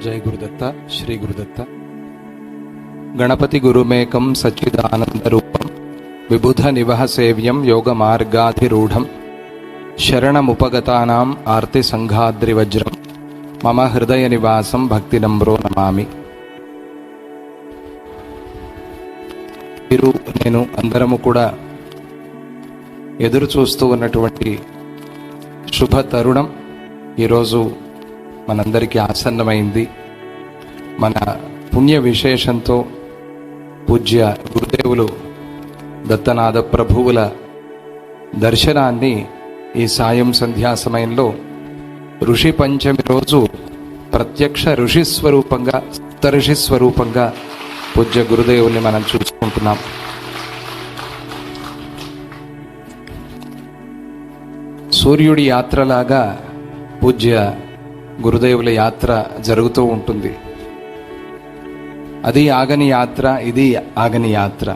జై గురుదత్త శ్రీ గురుదత్త గణపతి గురుమేకం సచ్చిదానంద రూపం విబుధ నివహ సేవ్యం యోగ మార్గాధిరూఢం శరణముపగతానాం ఆర్తి సంఘాద్రివజ్రం మమ హృదయ నివాసం భక్తి నమ్రో నమామి మీరు నేను అందరము కూడా ఎదురు చూస్తూ ఉన్నటువంటి శుభ తరుణం ఈరోజు మనందరికీ ఆసన్నమైంది. మన పుణ్య విశేషంతో పూజ్య గురుదేవులు దత్తనాథ ప్రభువుల దర్శనాన్ని ఈ సాయం సంధ్యా సమయంలో ఋషి పంచమి రోజు ప్రత్యక్ష ఋషి స్వరూపంగా ఋషి స్వరూపంగా పూజ్య గురుదేవుల్ని మనం చూసుకుంటున్నాం. సూర్యుడి యాత్రలాగా పూజ్య గురుదేవుల యాత్ర జరుగుతూ ఉంటుంది. అది ఆగని యాత్ర ఇది ఆగని యాత్ర.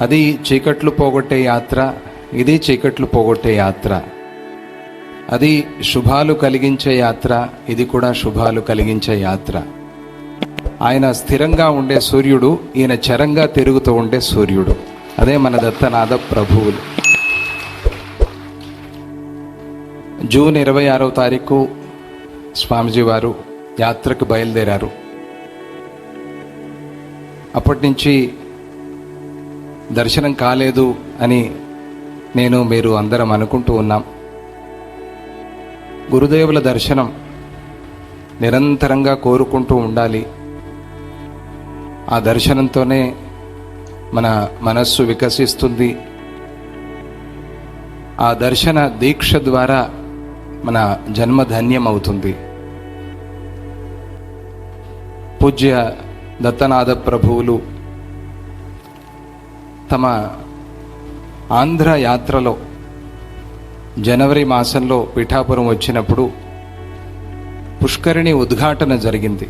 అది చీకట్లు పోగొట్టే యాత్ర ఇది చీకట్లు పోగొట్టే యాత్ర. అది శుభాలు కలిగించే యాత్ర ఇది కూడా శుభాలు కలిగించే యాత్ర. ఆయన స్థిరంగా ఉండే సూర్యుడు ఈయన చరంగా తిరుగుతూ ఉండే సూర్యుడు. అదే మన దత్తనాథ ప్రభువులు. జూన్ ఇరవై ఆరవ తారీఖు స్వామిజీ వారు యాత్రకు బయలుదేరారు. అప్పటి నుంచి దర్శనం కాలేదు అని నేను మీరు అందరం అనుకుంటూ ఉన్నాం. గురుదేవుల దర్శనం నిరంతరంగా కోరుకుంటూ ఉండాలి. ఆ దర్శనంతోనే మన మనస్సు వికసిస్తుంది. ఆ దర్శన దీక్ష ద్వారా మన జన్మ ధన్యం అవుతుంది పూజ్య దత్తనాథ ప్రభువులు తమ ఆంధ్ర యాత్రలో జనవరి మాసంలో పిఠాపురం వచ్చినప్పుడు పుష్కరిణి ఉద్ఘాటన జరిగింది.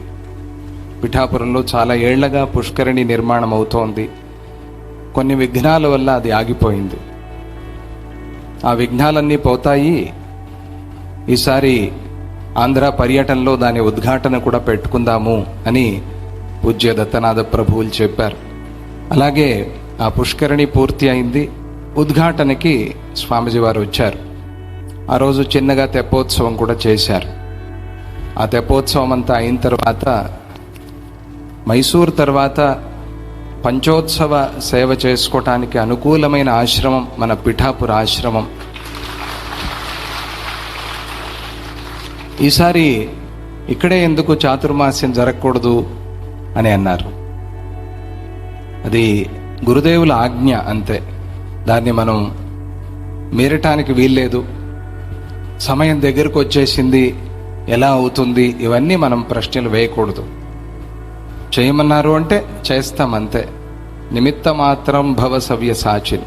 పిఠాపురంలో చాలా ఏళ్ళగా పుష్కరిణి నిర్మాణం అవుతోంది కొన్ని విఘ్నాల వల్ల అది ఆగిపోయింది. ఆ విఘ్నాలన్నీ పోతాయి. ఈసారి ఆంధ్ర పర్యటనలో దాని ఉద్ఘాటన కూడా పెట్టుకుందాము అని పూజ్య దత్తనాథ ప్రభువులు చెప్పారు. అలాగే ఆ పుష్కరిణి పూర్తి అయింది. ఉద్ఘాటనకి స్వామిజీ వారు వచ్చారు. ఆ రోజు చిన్నగా తెప్పోత్సవం కూడా చేశారు. ఆ తెప్పోత్సవం అంతా అయిన తర్వాత మైసూర్ తర్వాత పంచోత్సవ సేవ చేసుకోవటానికి అనుకూలమైన ఆశ్రమం మన పిఠాపుర ఆశ్రమం. ఈసారి ఇక్కడే ఎందుకు చాతుర్మాస్యం జరగకూడదు అని అన్నారు. అది గురుదేవుల ఆజ్ఞ అంతే. దాన్ని మనం మీరటానికి వీల్లేదు. సమయం దగ్గరకు వచ్చేసింది. ఎలా అవుతుంది? ఇవన్నీ మనం ప్రశ్నలు వేయకూడదు. చేయమన్నారు అంటే చేస్తాం అంతే. నిమిత్త మాత్రం భవ సవ్య సాచిన్.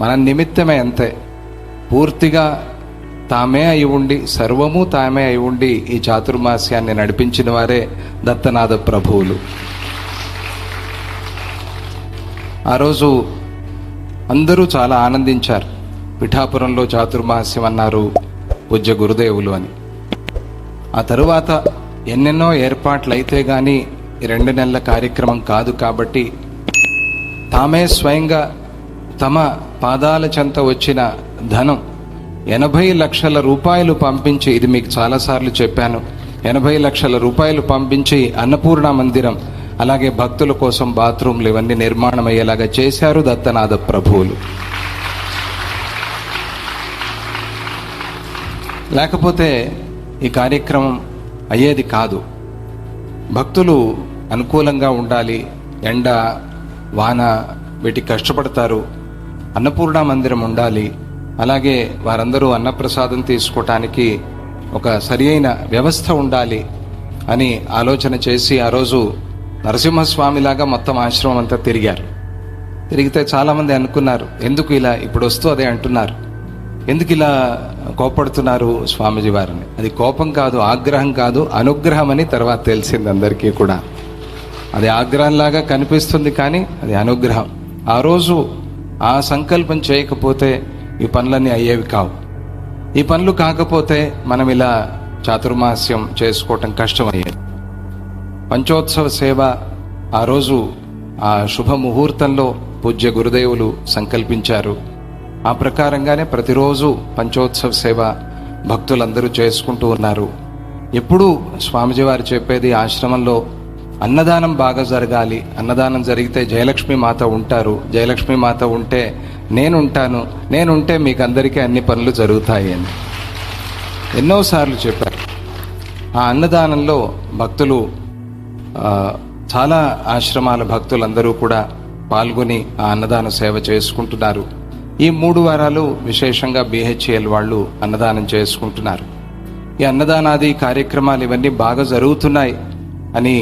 మన నిమిత్తమే అంతే. పూర్తిగా తామే అయి ఉండి సర్వము తామే అయి ఉండి ఈ చాతుర్మాస్యాన్ని నడిపించిన వారే దత్తనాథ ప్రభువులు. ఆ రోజు అందరూ చాలా ఆనందించారు. పిఠాపురంలో చాతుర్మాస్యం అన్నారు పూజ్య గురుదేవులు అని. ఆ తరువాత ఎన్నెన్నో ఏర్పాట్లు అయితే కానీ రెండు నెలల కార్యక్రమం కాదు కాబట్టి తామే స్వయంగా తమ పాదాల చెంత వచ్చిన ధనం ఎనభై లక్షల రూపాయలు పంపించి ఇది మీకు చాలాసార్లు చెప్పాను. ఎనభై లక్షల రూపాయలు పంపించి అన్నపూర్ణ మందిరం అలాగే భక్తుల కోసం బాత్రూమ్లు ఇవన్నీ నిర్మాణం అయ్యేలాగా చేశారు దత్తనాథ ప్రభువులు. లేకపోతే ఈ కార్యక్రమం అయ్యేది కాదు. భక్తులు అనుకూలంగా ఉండాలి ఎండ వాన వీటికి కష్టపడతారు అన్నపూర్ణ మందిరం ఉండాలి అలాగే వారందరూ అన్నప్రసాదం తీసుకోవటానికి ఒక సరియైన వ్యవస్థ ఉండాలి అని ఆలోచన చేసి ఆ రోజు నరసింహస్వామిలాగా మొత్తం ఆశ్రమం అంతా తిరిగారు. తిరిగితే చాలామంది అనుకున్నారు ఎందుకు ఇలా ఇప్పుడు వస్తూ అదే అంటున్నారు? ఎందుకు ఇలా కోపడుతున్నారు స్వామీజీ వారిని? అది కోపం కాదు ఆగ్రహం కాదు అనుగ్రహం అని తర్వాత తెలిసింది అందరికీ కూడా. అది ఆగ్రహంలాగా కనిపిస్తుంది కానీ అది అనుగ్రహం. ఆ రోజు ఆ సంకల్పం చేయకపోతే ఈ పనులన్నీ అయ్యేవి కావు. ఈ పనులు కాకపోతే మనం ఇలా చాతుర్మాస్యం చేసుకోవటం కష్టమయ్యేది. పంచోత్సవ సేవ ఆ రోజు ఆ శుభ ముహూర్తంలో పూజ్య గురుదేవులు సంకల్పించారు. ఆ ప్రకారంగానే ప్రతిరోజు పంచోత్సవ సేవ భక్తులందరూ చేసుకుంటూ ఉన్నారు. ఎప్పుడూ స్వామిజీ వారు చెప్పేది ఆశ్రమంలో అన్నదానం బాగా జరగాలి అన్నదానం జరిగితే జయలక్ష్మి మాత ఉంటారు. జయలక్ష్మి మాత ఉంటే నేనుంటాను నేనుంటే మీకు అందరికీ అన్ని పనులు జరుగుతాయి అని. ఎన్నోసార్లు చెప్పారు. ఆ అన్నదానంలో భక్తులు చాలా ఆశ్రమాల భక్తులందరూ కూడా పాల్గొని ఆ అన్నదాన సేవ చేసుకుంటున్నారు. ఈ మూడు వారాలు విశేషంగా బిహెచ్ఎల్ వాళ్ళు అన్నదానం చేసుకుంటున్నారు. ఈ అన్నదానాది కార్యక్రమాలు ఇవన్నీ బాగా జరుగుతున్నాయి అని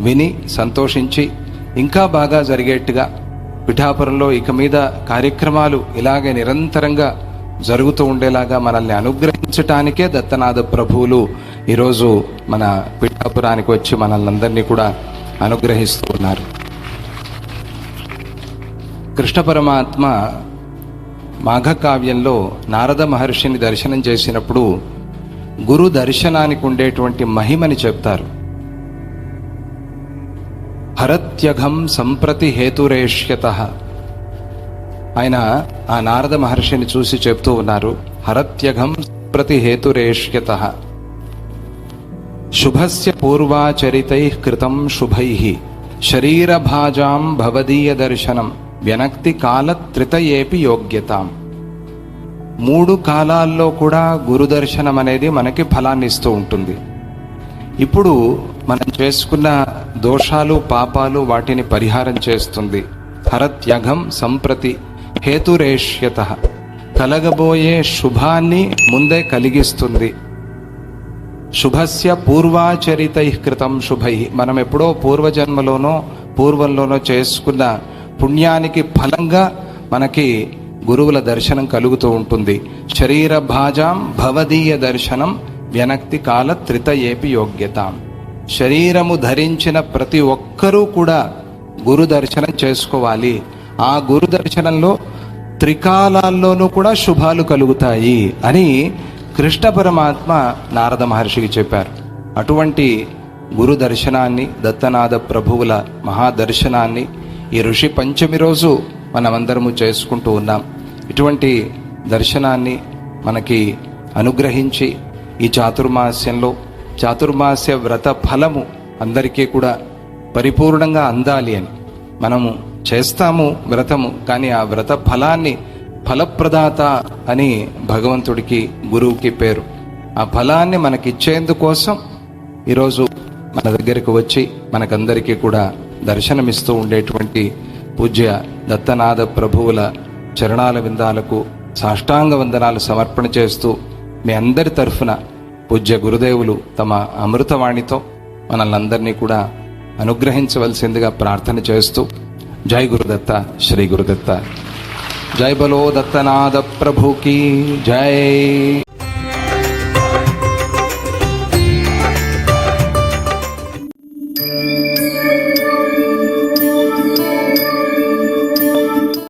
విని సంతోషించి ఇంకా బాగా జరిగేట్టుగా పిఠాపురంలో ఇక మీద కార్యక్రమాలు ఇలాగే నిరంతరంగా జరుగుతూ ఉండేలాగా మనల్ని అనుగ్రహించటానికే దత్తనాథ ప్రభువులు ఈరోజు మన పిఠాపురానికి వచ్చి మనల్ని అందరినీ కూడా అనుగ్రహిస్తూ ఉన్నారు. కృష్ణ పరమాత్మ మాఘకావ్యంలో నారద మహర్షిని దర్శనం చేసినప్పుడు గురు దర్శనానికి ఉండేటువంటి మహిమని చెప్తారు. హరత్యఘం సంప్రతి హేతురేష్యత. ఆయన ఆ నారద మహర్షిని చూసి చెప్తూ ఉన్నారు హరత్యఘం ప్రతి హేతురేష్యత. శుభస్య పూర్వాచరితై కృతం శుభై. శరీరభాజాం భవదీయ దర్శనం వ్యనక్తి కాల త్రితయేపి యోగ్యతాం. మూడు కాలాల్లో కూడా గురుదర్శనం అనేది మనకి ఫలాన్ని ఇస్తూ ఉంటుంది. ఇప్పుడు మనం చేసుకున్న దోషాలు పాపాలు వాటిని పరిహారం చేస్తుంది. హరత్యఘం సంప్రతి హేతురేష్యత. కలగబోయే శుభాన్ని ముందే కలిగిస్తుంది. శుభస్య పూర్వాచరితై కృతం శుభై. మనం ఎప్పుడో పూర్వజన్మలోనో పూర్వంలోనో చేసుకున్న పుణ్యానికి ఫలంగా మనకి గురువుల దర్శనం కలుగుతూ ఉంటుంది. శరీర భాజాం భవదీయ దర్శనం వ్యనక్తి కాల త్రితయేపి యోగ్యత. శరీరము ధరించిన ప్రతి ఒక్కరూ కూడా గురు దర్శనం చేసుకోవాలి. ఆ గురు దర్శనంలో త్రికాలాల్లోనూ కూడా శుభాలు కలుగుతాయి అని కృష్ణ పరమాత్మ నారద మహర్షికి చెప్పారు. అటువంటి గురు దర్శనాన్ని దత్తనాథ ప్రభువుల మహాదర్శనాన్ని ఈ ఋషి పంచమి రోజు మనమందరము చేసుకుంటూ ఉన్నాం. ఇటువంటి దర్శనాన్ని మనకి అనుగ్రహించి ఈ చాతుర్మాస్యంలో చాతుర్మాస్య వ్రత ఫలము అందరికీ కూడా పరిపూర్ణంగా అందాలి అని. మనము చేస్తాము వ్రతము కానీ ఆ వ్రత ఫలాన్ని ఫలప్రదాత అని భగవంతుడికి గురువుకి పేరు. ఆ ఫలాన్ని మనకిచ్చేందుకోసం ఈరోజు మన దగ్గరికి వచ్చి మనకందరికీ కూడా దర్శనమిస్తూ ఉండేటువంటి పూజ్య దత్తనాథ ప్రభువుల చరణాల విందాలకు సాష్టాంగ వందనాలు సమర్పణ చేస్తూ మీ అందరి తరఫున పూజ్య గురుదేవులు తమ అమృతవాణితో మనల్ని అందరినీ కూడా అనుగ్రహించవలసిందిగా ప్రార్థన చేస్తూ జై గురుదత్త శ్రీ గురుదత్త. జై బలో దత్తనాథ ప్రభుకి జై.